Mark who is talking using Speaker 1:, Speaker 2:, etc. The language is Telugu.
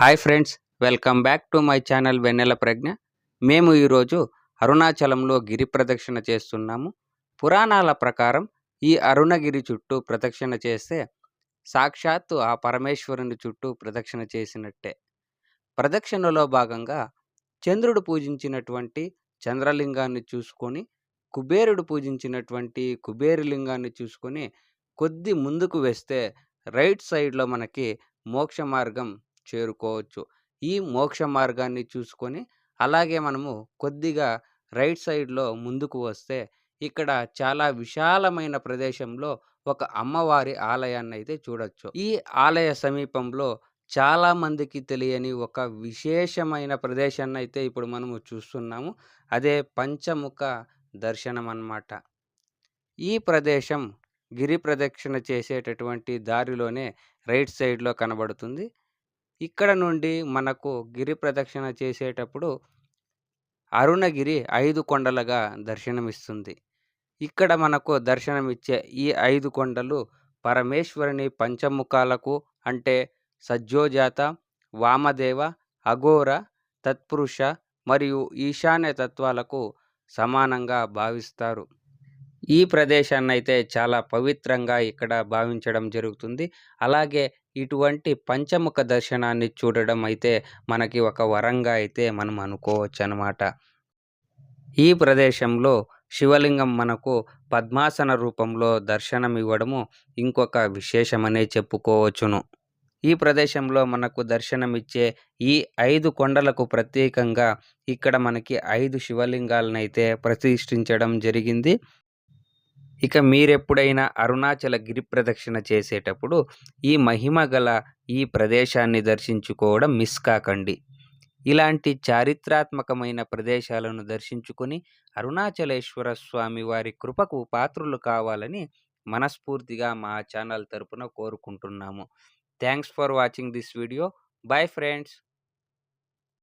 Speaker 1: Hi friends welcome back to my channel Vennela Pragna. మేము ఈరోజు అరుణాచలంలో గిరి ప్రదక్షిణ చేస్తున్నాము. పురాణాల ప్రకారం ఈ అరుణగిరి చుట్టూ ప్రదక్షిణ చేస్తే సాక్షాత్తు ఆ పరమేశ్వరుని చుట్టూ ప్రదక్షిణ చేసినట్టే. ప్రదక్షిణలో భాగంగా చంద్రుడు పూజించినటువంటి చంద్రలింగాన్ని చూసుకొని కుబేరుడు పూజించినటువంటి కుబేరులింగాన్ని చూసుకొని కొద్ది ముందుకు వేస్తే రైట్ సైడ్లో మనకి మోక్ష మార్గం చేరుకోవచ్చు. ఈ మోక్ష మార్గాన్ని చూసుకొని అలాగే మనము కొద్దిగా రైట్ సైడ్లో ముందుకు వస్తే ఇక్కడ చాలా విశాలమైన ప్రదేశంలో ఒక అమ్మవారి ఆలయాన్ని అయితే చూడొచ్చు. ఈ ఆలయ సమీపంలో చాలా మందికి తెలియని ఒక విశేషమైన ప్రదేశాన్ని అయితే ఇప్పుడు మనము చూస్తున్నాము. అదే పంచముఖ దర్శనం అన్నమాట ఈ ప్రదేశం గిరి ప్రదక్షిణ చేసేటటువంటి దారిలోనే రైట్ సైడ్లో కనబడుతుంది. ఇక్కడ నుండి మనకు గిరి ప్రదక్షిణ చేసేటప్పుడు అరుణగిరి ఐదు కొండలుగా దర్శనమిస్తుంది. ఇక్కడ మనకు దర్శనమిచ్చే ఈ ఐదు కొండలు పరమేశ్వరుని పంచముఖాలకు అంటే సజ్జోజాత వామదేవ అఘోర తత్పురుష మరియు ఈశాన్య తత్వాలకు సమానంగా భావిస్తారు. ఈ ప్రదేశాన్ని అయితే చాలా పవిత్రంగా ఇక్కడ భావించడం జరుగుతుంది. అలాగే ఇటువంటి పంచముఖ దర్శనాన్ని చూడడం అయితే మనకి ఒక వరంగా అయితే మనం అనుకోవచ్చు అనమాట ఈ ప్రదేశంలో శివలింగం మనకు పద్మాసన రూపంలో దర్శనం ఇవ్వడము ఇంకొక విశేషమనే చెప్పుకోవచ్చును. ఈ ప్రదేశంలో మనకు దర్శనమిచ్చే ఈ ఐదు కొండలకు ప్రత్యేకంగా ఇక్కడ మనకి ఐదు శివలింగాలను అయితే ప్రతిష్ఠించడం జరిగింది. ఇక మీరెప్పుడైనా అరుణాచల గిరి ప్రదక్షిణ చేసేటప్పుడు ఈ మహిమ గల ఈ ప్రదేశాన్ని దర్శించుకోవడం మిస్ కాకండి. ఇలాంటి చారిత్రాత్మకమైన ప్రదేశాలను దర్శించుకొని అరుణాచలేశ్వర స్వామి వారి కృపకు పాత్రులు కావాలని మనస్ఫూర్తిగా మా ఛానల్ తరపున కోరుకుంటున్నాము. Thanks for watching this video. Bye friends.